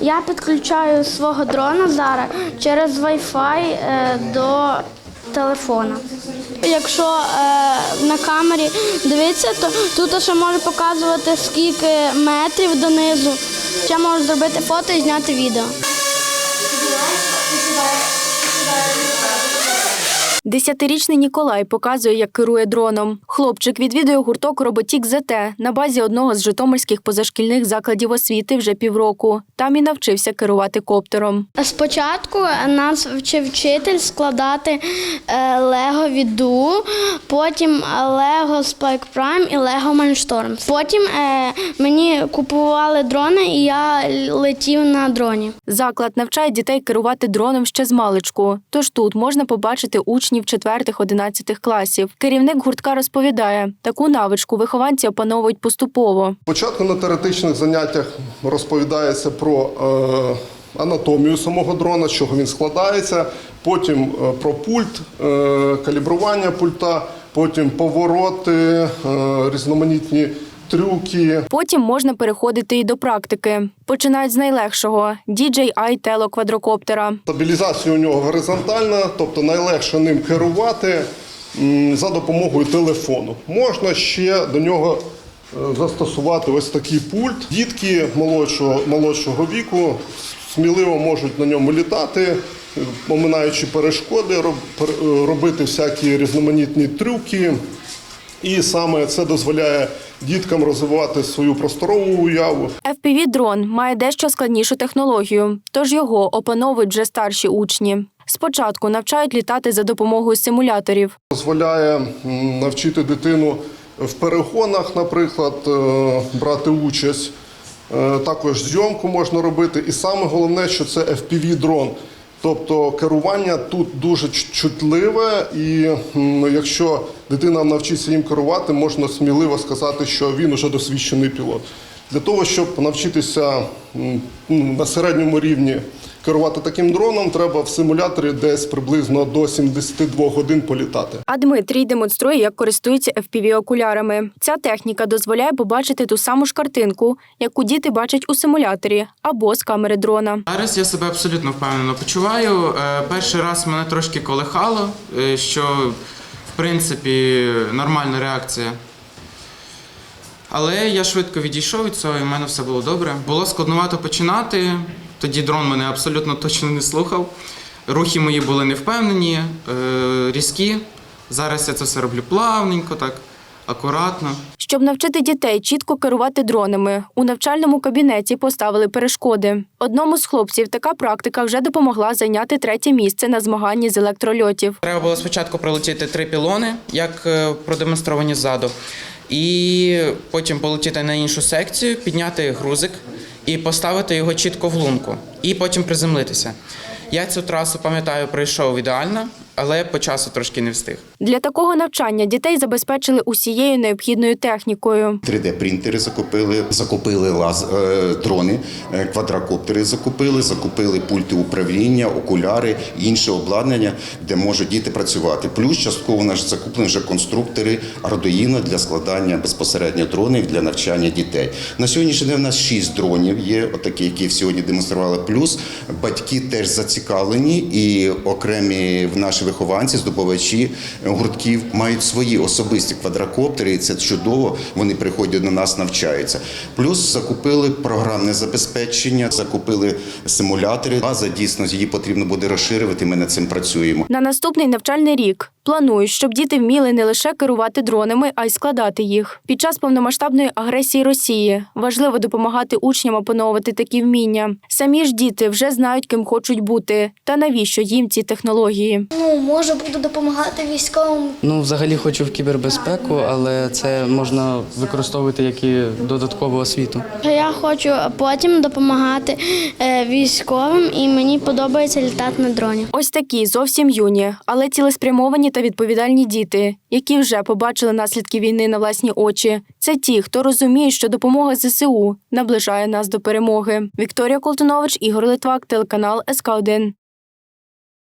Я підключаю свого дрона зараз через Wi-Fi е, до телефона. Якщо е, на камері дивитися, то тут ще можу показувати скільки метрів донизу. Ще можу зробити фото і зняти відео. Десятирічний Ніколай показує, як керує дроном. Хлопчик відвідує гурток Роботік ЗТ на базі одного з житомирських позашкільних закладів освіти вже півроку. Там і навчився керувати коптером. Спочатку нас вчив вчитель складати е, Лего Віду, потім Лего Spike Prime і Лего Mindstorm. Потім е, мені купували дрони, і я летів на дроні. Заклад навчає дітей керувати дроном ще з маличку. Тож тут можна побачити учнів 4-11 класів. Керівник гуртка розповідає, таку навичку вихованці опановують поступово. Спочатку на теоретичних заняттях розповідається про е, анатомію самого дрона, з чого він складається, потім е, про пульт, е, калібрування пульта, потім повороти, е, різноманітні трюки. Потім можна переходити і до практики. Починають з найлегшого DJI Telo квадрокоптера. Стабілізація у нього горизонтальна, тобто найлегше ним керувати за допомогою телефону. Можна ще до нього застосувати ось такий пульт. Дітки молодшого, молодшого віку сміливо можуть на ньому літати, е, оминаючи перешкоди, роб- робити всякі різноманітні трюки. І саме це дозволяє діткам розвивати свою просторову уяву, FPV-дрон має дещо складнішу технологію, тож його опановують вже старші учні. Спочатку навчають літати за допомогою симуляторів. дозволяє навчити дитину в перегонах, наприклад, е, брати участь. Е, Також зйомку можна робити. І саме головне, що це FPV-дрон. Тобто керування тут дуже чутливе, і якщо дитина навчиться їм керувати, можна сміливо сказати, що він уже досвідчений пілот. Для того, щоб навчитися на середньому рівні керувати таким дроном, треба в симуляторі десь приблизно до 72 годин політати. А Дмитрій демонструє, як користується FPV-окулярами. Ця техніка дозволяє побачити ту саму ж картинку, яку діти бачать у симуляторі або з камери дрона. Зараз я себе абсолютно впевнено почуваю. Е, Перший раз мене трошки колихало, е, що в принципі нормальна реакція. Але я швидко відійшов від цього, і в мене все було добре. Було складновато починати. Тоді дрон мене абсолютно точно не слухав. Рухи мої були невпевнені, е, різкі. Зараз я це все роблю плавненько, так, акуратно. Щоб навчити дітей чітко керувати дронами, у навчальному кабінеті поставили перешкоди. Одному з хлопців така практика вже допомогла зайняти третє місце на змаганні з електрольотів. Треба було спочатку пролетіти три пілони, як е, продемонстровані ззаду, і потім полетіти на іншу секцію, підняти грузик і поставити його чітко в лунку, і потім приземлитися. Я цю трасу пам'ятаю, пройшов ідеально, але по часу трошки не встиг. Для такого навчання дітей забезпечили усією необхідною технікою. 3D-принтери закупили, закупили лаз, е, дрони, е, квадрокоптери закупили, закупили пульти управління, окуляри, інше обладнання, де можуть діти працювати. Плюс частково наш закуплені вже конструктори Arduino для складання безпосередньо дронів для навчання дітей. На сьогоднішній день у нас шість дронів є, отакі, які сьогодні демонстрували. Плюс батьки теж зацікавлені і окремі в наші вихованці, здобувачі гуртків мають свої особисті квадрокоптери, і це чудово. Вони приходять до нас, навчаються. Плюс закупили програмне забезпечення, закупили симулятори. База дійсно її потрібно буде розширювати. Ми над цим працюємо. На наступний навчальний рік планують, щоб діти вміли не лише керувати дронами, а й складати їх. Під час повномасштабної агресії Росії важливо допомагати учням опановувати такі вміння. Самі ж діти вже знають, ким хочуть бути, та навіщо їм ці технології. Ну, може, буду допомагати військовим. Ну, взагалі хочу в кібербезпеку, але це можна використовувати як і додаткову освіту. Я хочу потім допомагати е, військовим, і мені подобається літати на дроні. Ось такі зовсім юні, але цілеспрямовані та відповідальні діти, які вже побачили наслідки війни на власні очі. Це ті, хто розуміє, що допомога ЗСУ наближає нас до перемоги. Вікторія Колтунович, Ігор Литвак, телеканал СК 1